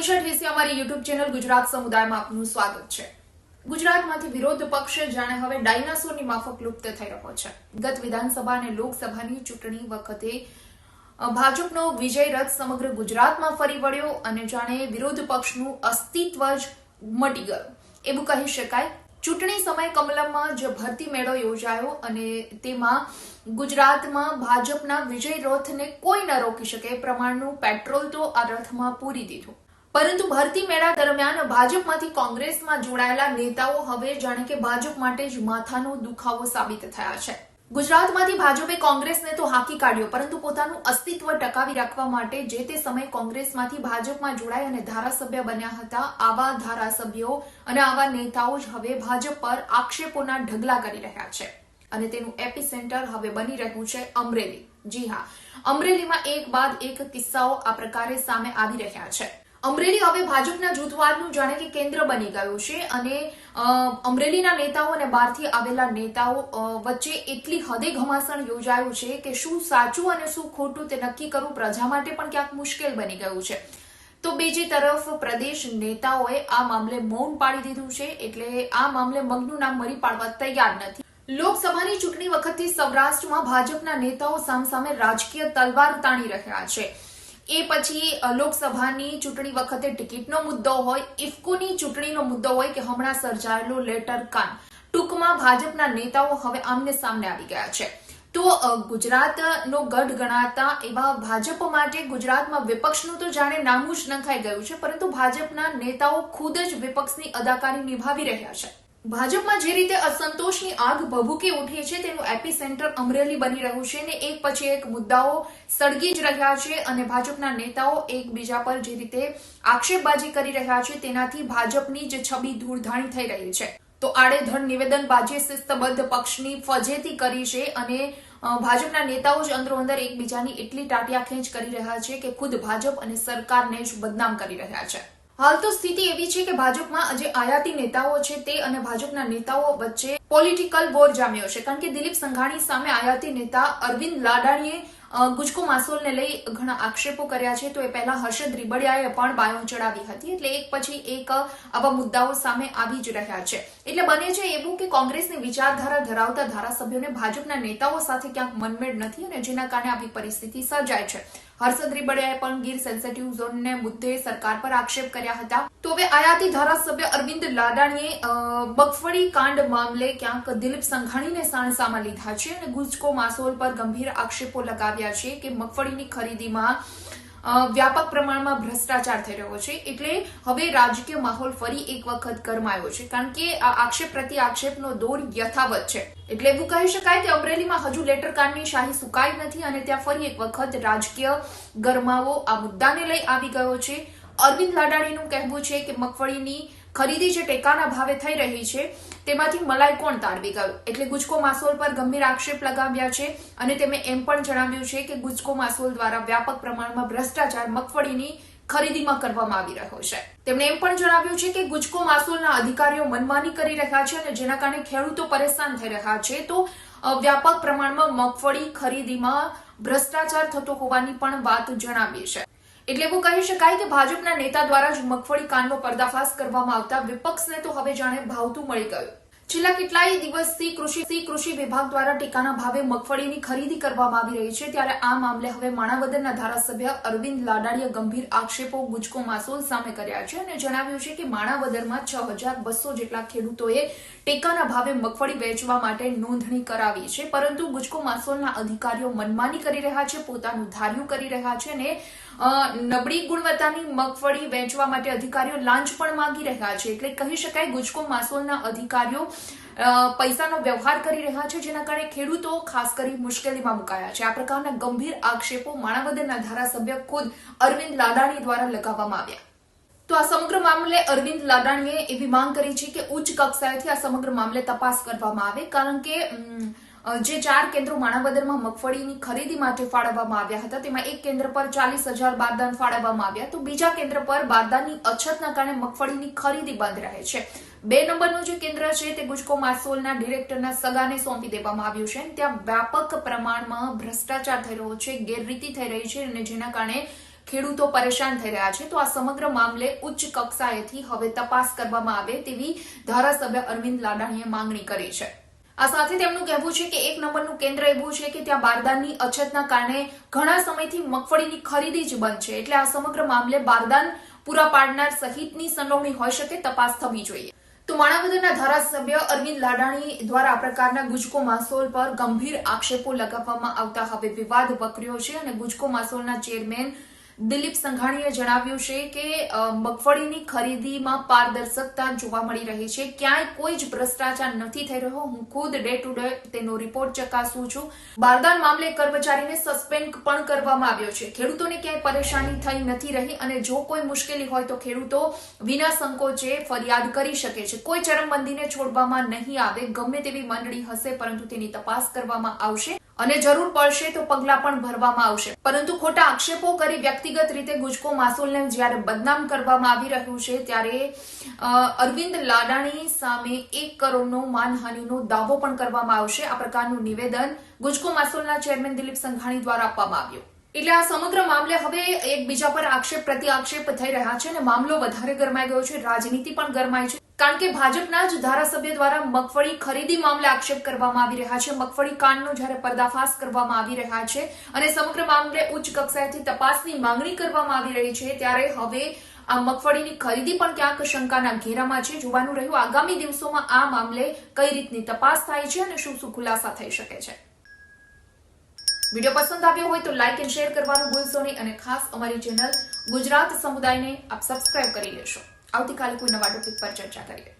મનીષા ઠેસી અમારી YouTube channel Gujarat સમુદાયમાં આપનું સ્વાગત છે. ગુજરાતમાંથી વિરોધ પક્ષ જાણે હવે ડાયનાસોરની માફક લુપ્ત થઈ રહ્યો છે. ગત વિધાનસભા અને લોકસભાની ચૂંટણી વખતે ભાજપનો વિજય રથ સમગ્ર ગુજરાતમાં ફરી વળ્યો અને જાણે વિરોધ પક્ષનું અસ્તિત્વ જ મટી ગયું. એવું કહી શકાય. ચૂંટણી સમયે કમલમમાં જે ભરતી મેળો યોજાયો અને તેમાં ગુજરાતમાં ભાજપના વિજય રથને કોઈ ન રોકી શકે પ્રમાણનું પેટ્રોલ તો આ રથમાં પૂરી દીધું. પરંતુ ભરતી મેળા દરમિયાન ભાજપમાંથી કોંગ્રેસમાં જોડાયેલા નેતાઓ હવે જાણે કે ભાજપ માટે જ માથાનો દુખાવો સાબિત થયા છે. ગુજરાતમાંથી ભાજપે કોંગ્રેસને તો હાકી કાઢ્યો, પરંતુ પોતાનું અસ્તિત્વ ટકાવી રાખવા માટે જે તે સમયે કોંગ્રેસમાંથી ભાજપમાં જોડાઈ અને ધારાસભ્ય બન્યા હતા, આવા ધારાસભ્યો અને આવા નેતાઓ જ હવે ભાજપ પર આક્ષેપોના ઢગલા કરી રહ્યા છે. અને તેનું એપી સેન્ટર હવે બની રહ્યું છે અમરેલી. જી હા, અમરેલીમાં એક બાદ એક કિસ્સાઓ આ પ્રકારે સામે આવી રહ્યા છે. અમરેલી હવે ભાજપના જૂથવાદનું જાણે કે કેન્દ્ર બની ગયું છે અને અમરેલીના નેતાઓ અને બહારથી આવેલા નેતાઓ વચ્ચે એટલી હદે ઘમાસણ યોજાયું છે કે શું સાચું અને શું ખોટું તે નક્કી કરવું પ્રજા માટે પણ ક્યાંક મુશ્કેલ બની ગયું છે. તો બીજી તરફ પ્રદેશ નેતાઓએ આ મામલે મૌન પાડી દીધું છે એટલે આ મામલે મગનું નામ મરી પાડવા તૈયાર નથી. લોકસભાની ચૂંટણી વખતથી સૌરાષ્ટ્રમાં ભાજપના નેતાઓ સામસામે રાજકીય તલવાર તાણી રહ્યા છે. એ પછી લોકસભાની ચૂંટણી વખતે ટિકિટનો મુદ્દો હોય, ઇફકોની ચૂંટણીનો મુદ્દો હોય કે હમણાં સર્જાયેલો લેટર કાન. ટૂંકમાં ભાજપના નેતાઓ હવે આમને સામને આવી ગયા છે. તો ગુજરાતનો ગઢ ગણાતા એવા ભાજપ માટે ગુજરાતમાં વિપક્ષનું તો જાણે નામું જ નંખાઈ ગયું છે, પરંતુ ભાજપના નેતાઓ ખુદ જ વિપક્ષની અદાકારી નિભાવી રહ્યા છે. ભાજપમાં જે રીતે અસંતોષની આગ ભભૂકી ઉઠી છે, તેનું એપી સેન્ટર અમરેલી બની રહ્યું છે ને એક પછી એક મુદ્દાઓ સળગી જ રહ્યા છે અને ભાજપના નેતાઓ એકબીજા પર જે રીતે આક્ષેપબાજી કરી રહ્યા છે, તેનાથી ભાજપની જે છબી ધૂળધાણી થઈ રહી છે. તો આડેધડ નિવેદનબાજી શિસ્તબદ્ધ પક્ષની ફજેતી કરી છે અને ભાજપના નેતાઓ જ અંદરો અંદર એકબીજાની એટલી ટાટિયા ખેંચ કરી રહ્યા છે કે ખુદ ભાજપ અને સરકારને જ બદનામ કરી રહ્યા છે. હાલ તો સ્થિતિ એવી છે કે ભાજપમાં જે આયાતી નેતાઓ છે તે અને ભાજપના નેતાઓ વચ્ચે પોલિટિકલ વોર જામ્યો છે. કારણ કે દિલીપ સંઘાણી સામે આયાતી નેતા અરવિંદ લાડાણીએ ગુજકો માસોલને લઈ ઘણા આક્ષેપો કર્યા છે. તો એ પહેલા હર્ષદ રીબડિયાએ પણ બાયો ચડાવી હતી. એટલે એક પછી એક આવા મુદ્દાઓ સામે આવી જ રહ્યા છે. એટલે બને છે એવું કે કોંગ્રેસની વિચારધારા ધરાવતા ધારાસભ્યોને ભાજપના નેતાઓ સાથે ક્યાંક મનમેળ નથી અને જેના કારણે આવી પરિસ્થિતિ સર્જાય છે. હર્ષદ રીબડિયાએ પણ ગીર સેન્સિટિવ ઝોનને મુદ્દે સરકાર પર આક્ષેપ કર્યા હતા. તો હવે આયાતી ધારાસભ્ય અરવિંદ લાડાણીએ મગફળી કાંડ મામલે ક્યાંક દિલીપ સંઘાણીને સાણસામાં લીધા છે અને ગુજકો માસોલ પર ગંભીર આક્ષેપો લગાવ્યા છે કે મગફળીની ખરીદીમાં વ્યાપક પ્રમાણમાં ભ્રષ્ટાચાર થઈ રહ્યો છે. એટલે હવે રાજકીય માહોલ ફરી એક વખત ગરમાયો છે. કારણ કે આક્ષેપ પ્રતિ આક્ષેપનો દોર યથાવત છે. એટલે એવું કહી શકાય કે અમરેલીમાં હજુ લેટર કાર્ડની શાહી સુકાઈ નથી અને ત્યાં ફરી એક વખત રાજકીય ગરમાવો આ મુદ્દાને લઈ આવી ગયો છે. અરવિંદ લાડાણીનું કહેવું છે કે મગફળીની ખરીદી જે ટેકાના ભાવે થઈ રહી છે, તેમાંથી મલાઈ કોણ તાળવી ગયું? એટલે ગુજકો માસોલ પર ગંભીર આક્ષેપ લગાવ્યા છે અને તેમણે એમ પણ જણાવ્યું છે કે ગુજકો માસોલ દ્વારા વ્યાપક પ્રમાણમાં ભ્રષ્ટાચાર મગફળીની ખરીદીમાં કરવામાં આવી રહ્યો છે. તેમણે એમ પણ જણાવ્યું છે કે ગુજકો માસોલના અધિકારીઓ મનમાની કરી રહ્યા છે અને જેના કારણે ખેડૂતો પરેશાન થઈ રહ્યા છે. તો વ્યાપક પ્રમાણમાં મગફળી ખરીદીમાં ભ્રષ્ટાચાર થતો હોવાની પણ વાત જણાવી છે. એટલે એવું કહી શકાય કે ભાજપના નેતા દ્વારા જ મગફળી કાંડનો પર્દાફાશ કરવામાં આવતા વિપક્ષને તો હવે જાણે ભાવતું મળી ગયું. છેલ્લા કેટલાય દિવસથી કૃષિ કૃષિ વિભાગ દ્વારા ટેકાના ભાવે મગફળીની ખરીદી કરવામાં આવી રહી છે. ત્યારે આ મામલે હવે માણાવદરના ધારાસભ્ય અરવિંદ લાડાણીએ ગંભીર આક્ષેપો ગુજકો માસોલ સામે કર્યા છે અને જણાવ્યું છે કે માણાવદરમાં છ હજાર બસો જેટલા ખેડૂતોએ ટેકાના ભાવે મગફળી વેચવા માટે નોંધણી કરાવી છે. પરંતુ ગુજકો માસોલના અધિકારીઓ મનમાની કરી રહ્યા છે, પોતાનું ધાર્યું કરી રહ્યા છે અને નબળી ગુણવત્તાની મગફળી વેચવા માટે અધિકારીઓ લાંચ પણ માંગી રહ્યા છે. એટલે કહી શકાય, ગુજકો માસોલના અધિકારીઓ પૈસાનો વ્યવહાર કરી રહ્યા છે, જેના કારણે ખેડૂતો ખાસ કરી મુશ્કેલીમાં મુકાયા છે. આ પ્રકારના ગંભીર આક્ષેપો માણાવદરના ધારાસભ્ય ખુદ અરવિંદ લાડાણી દ્વારા લગાવવામાં આવ્યા. તો આ સમગ્ર મામલે અરવિંદ લાડાણીએ એવી માંગ કરી છે કે ઉચ્ચ કક્ષાએથી આ સમગ્ર મામલે તપાસ કરવામાં આવે, કારણ કે જે ચાર કેન્દ્રો માણાવદરમાં મગફળીની ખરીદી માટે ફાળવવામાં આવ્યા હતા, તેમાં એક કેન્દ્ર પર ચાલીસ હજાર બારદાન ફાળવવામાં આવ્યા, તો બીજા કેન્દ્ર પર બારદાનની અછતના કારણે મગફળીની ખરીદી બંધ રહે છે. બે નંબરનું જે કેન્દ્ર છે તે ગુજકો માસોલના ડિરેક્ટરના સગાને સોંપી દેવામાં આવ્યું છે ત્યાં વ્યાપક પ્રમાણમાં ભ્રષ્ટાચાર થઈ રહ્યો છે, ગેરરીતિ થઈ રહી છે અને જેના કારણે ખેડૂતો પરેશાન થઈ રહ્યા છે. તો આ સમગ્ર મામલે ઉચ્ચ કક્ષાએથી હવે તપાસ કરવામાં આવે તેવી ધારાસભ્ય અરવિંદ લાડાણીએ માંગણી કરી છે. આ સાથે તેમનું કહેવું છે કે એક નંબરનું કેન્દ્ર એવું છે કે ત્યાં બારદાનની અછતના કારણે ઘણા સમયથી મગફળીની ખરીદી જ બંધ છે. એટલે આ સમગ્ર મામલે બારદાન પૂરા પાડનાર સહિતની સંડોવણી હોઈ શકે, તપાસ થવી જોઈએ. તો માણાવદરના ધારાસભ્ય અરવિંદ લાડાણી દ્વારા આ પ્રકારના ગુજકો માસોલ પર ગંભીર આક્ષેપો લગાવવામાં આવતા. હવે વિવાદ વકર્યો છે અને ગુજકો માસોલના ચેરમેન દિલીપ સંઘાણીએ જણાવ્યું છે કે મગફળીની ખરીદીમાં પારદર્શકતા જોવા મળી રહી છે. ક્યાંય કોઈ જ ભ્રષ્ટાચાર નથી થઈ રહ્યો. હું ખુદ ડે ટુ ડે તેનો રિપોર્ટ ચકાસું છું. બારદાન મામલે કર્મચારીને સસ્પેન્ડ પણ કરવામાં આવ્યો છે. ખેડૂતોને ક્યાંય પરેશાની થઈ નથી રહી અને જો કોઈ મુશ્કેલી હોય તો ખેડૂતો વિના સંકોચે ફરિયાદ કરી શકે છે. કોઈ ચરમબંધીને છોડવામાં નહીં આવે. ગમે તેવી મંડળી હશે પરંતુ તેની તપાસ કરવામાં આવશે. અને જરૂર પડશે તો પગલાં પણ ભરવામાં આવશે. પરંતુ ખોટા આક્ષેપો કરી વ્યક્તિગત રીતે ગુજકો માસુલને જ્યારે બદનામ કરવામાં આવી રહ્યું છે, ત્યારે અરવિંદ લાડાણી સામે એક કરોડનો માનહાનિનો દાવો પણ કરવામાં આવશે. આ પ્રકારનું નિવેદન ગુજકો માસુલના ચેરમેન દિલીપ સંઘાણી દ્વારા આપવામાં આવ્યું. એટલે આ સમગ્ર મામલે હવે એકબીજા પર આક્ષેપ પ્રતિ આક્ષેપ થઈ રહ્યા છે અને મામલો વધારે ગરમાઈ ગયો છે. રાજનીતિ પણ ગરમાઈ છે. કારણ કે ભાજપના જ ધારાસભ્ય દ્વારા મગફળી ખરીદી મામલે આક્ષેપ કરવામાં આવી રહ્યા છે. મગફળી કાંડનો જ્યારે પર્દાફાશ કરવામાં આવી રહ્યા છે અને સમગ્ર મામલે ઉચ્ચ કક્ષાએથી તપાસની માંગણી કરવામાં આવી રહી છે, ત્યારે હવે આ મગફળીની ખરીદી પણ ક્યાંક શંકાના ઘેરામાં છે. જોવાનું રહ્યું, આગામી દિવસોમાં આ મામલે કઈ રીતની તપાસ થાય છે અને શું શું ખુલાસા થઈ શકે છે. વીડિયો પસંદ આવ્યો હોય તો લાઇક એન્ડ શેર કરવાનું ભૂલશો નહીં અને ખાસ અમારી ચેનલ ગુજરાત સમુદાયને આપ સબસ્ક્રાઇબ કરી લેશો. આવતીકાલે કોઈ નવા ટોપિક પર ચર્ચા કરીએ.